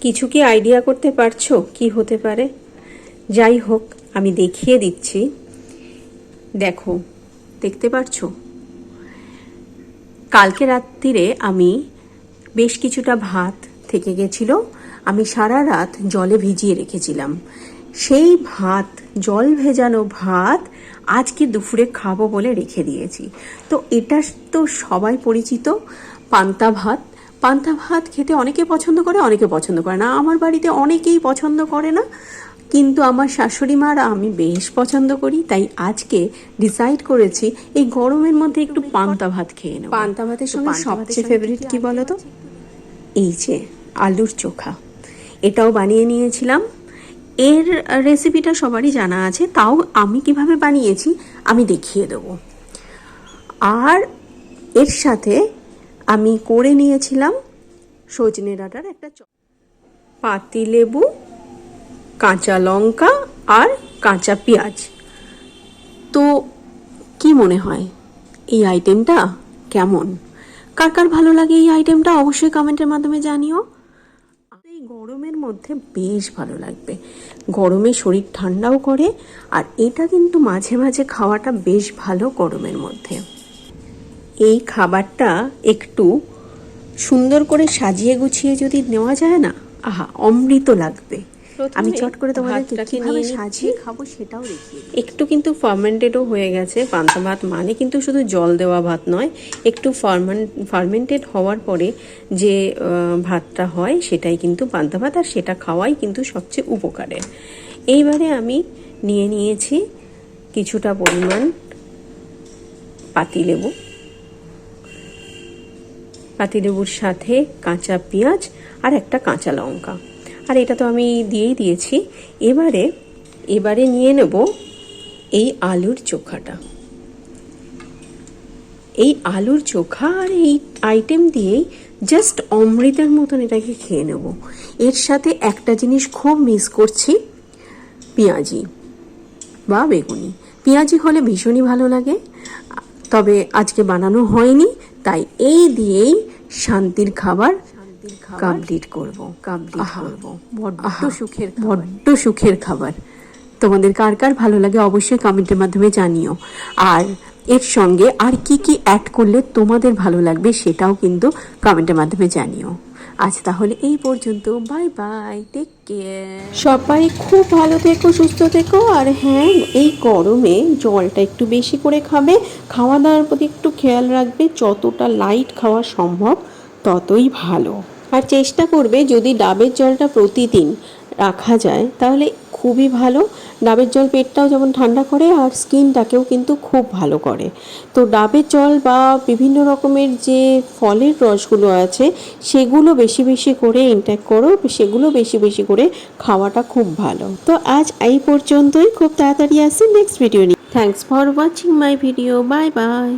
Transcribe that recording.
কিছু কি আইডিয়া করতে পারছ? কি হতে পারে? যাই হোক, আমি দেখিয়ে দিচ্ছি। দেখো, দেখতে পারছ? কালকে রাত্রিরে আমি বেশ কিছুটা ভাত থেকে গেছিল। আমি সারা রাত জলে ভিজিয়ে রেখেছিলাম। সেই ভাত, জল ভেজানো ভাত আজকে দুপুরে খাব বলে রেখে দিয়েছি। তো এটা তো সবাই পরিচিত, পান্তা ভাত। পান্তা ভাত খেতে অনেকে পছন্দ করে অনেকে পছন্দ করে না। আমার বাড়িতে অনেকেই পছন্দ করে না। কিন্তু আমার শাশুড়ি মার আমি বেশ পছন্দ করি তাই আজকে ডিসাইড করেছি এই গরমের মধ্যে একটু পান্তা ভাত খেয়ে নেব। পান্তা ভাতের সঙ্গে সবচেয়ে ফেভারিট কি বলো তো এই যে আলুর চোখা। এটাও বানিয়ে নিয়েছিলাম। এর রেসিপিটা সবারই জানা আছে তাও আমি কীভাবে বানিয়েছি আমি দেখিয়ে দেব। আর এর সাথে আমি করে নিয়েছিলাম সজনে ডাঁটার একটা পাতি লেবু, কাঁচা লঙ্কা আর কাঁচা পেঁয়াজ। তো কি মনে হয়? এই আইটেমটা কেমন? কার কার ভালো লাগে এই আইটেমটা অবশ্যই কমেন্টের মাধ্যমে জানিও। এই গরমের মধ্যে বেশ ভালো লাগবে। গরমে শরীর ঠান্ডাও করে, আর এটা কিন্তু মাঝে মাঝে খাওয়াটা বেশ ভালো গরমের মধ্যে। এই খাবারটা একটু সুন্দর করে সাজিয়ে গুছিয়ে যদি নেওয়া যায় না আহা অমৃত লাগবে। আমি চট করে তোমাদেরকে কীভাবে সাজিয়ে খাব সেটাও দেখিয়ে একটু কিন্তু ফার্মেন্টেডও হয়ে গেছে পান্তা ভাত মানে কিন্তু শুধু জল দেওয়া ভাত নয় একটু ফার্মেন্ট ফার্মেন্টেড হওয়ার পরে যে ভাতটা হয় সেটাই কিন্তু পান্তা ভাত আর সেটা খাওয়াই কিন্তু সবচেয়ে উপকারের এইবারে আমি নিয়ে নিয়েছি কিছুটা পরিমাণ পাতি পাতিলেবু। পাতিলেবুর সাথে কাঁচা পেঁয়াজ আর একটা কাঁচা লঙ্কা। আর এটা তো আমি দিয়েই দিয়েছি। এবারে এবারে নিয়ে নেব এই আলুর চোখাটা। এই আলুর চোখা আর এই আইটেম দিয়েই জাস্ট অমৃতের মতন এটাকে খেয়ে নেব। এর সাথে একটা জিনিস খুব মিস করছি, পেঁয়াজি বা বেগুনি। পেঁয়াজি হলে ভীষণই ভালো লাগে। তবে আজকে বানানো হয়নি, তাই এই দিয়েই শান্তির খাবার কমপ্লিট করব। কমপ্লিট করব। বড্ড সুখের বড্ড সুখের খাবার। তোমাদের কার কার ভালো লাগে অবশ্যই কমেন্টের মাধ্যমে জানিও। আর এর সঙ্গে আর কি কি অ্যাড করলে তোমাদের ভালো লাগবে সেটাও কিন্তু কমেন্টের মাধ্যমে জানিও। আজ তাহলে এই পর্যন্ত। বাই বাই টেক কেয়ার সবাই খুব ভালো থেকো, সুস্থ থেকো, আর হ্যাঁ এই গরমে জলটা একটু বেশি করে খাবে। খাওয়া দাওয়ার প্রতি একটু খেয়াল রাখবে, যতটা লাইট খাওয়া সম্ভব, ততই ভালো। আর চেষ্টা করবে, যদি ডাবের জলটা প্রতিদিন রাখা যায়, তাহলে খুবই ভালো। ডাবের জল পেটটাও যেমন ঠান্ডা করে আর স্কিনটাকেও কিন্তু খুব ভালো করে। তো ডাবের জল বা বিভিন্ন রকমের যে ফলের রসগুলো আছে, সেগুলো বেশি বেশি করে ইনটেক করো, সেগুলো বেশি বেশি করে খাওয়াটা খুব ভালো। তো আজ এই পর্যন্তই। খুব তাড়াতাড়ি আসি নেক্সট ভিডিও নিয়ে। Thanks for watching my video bye bye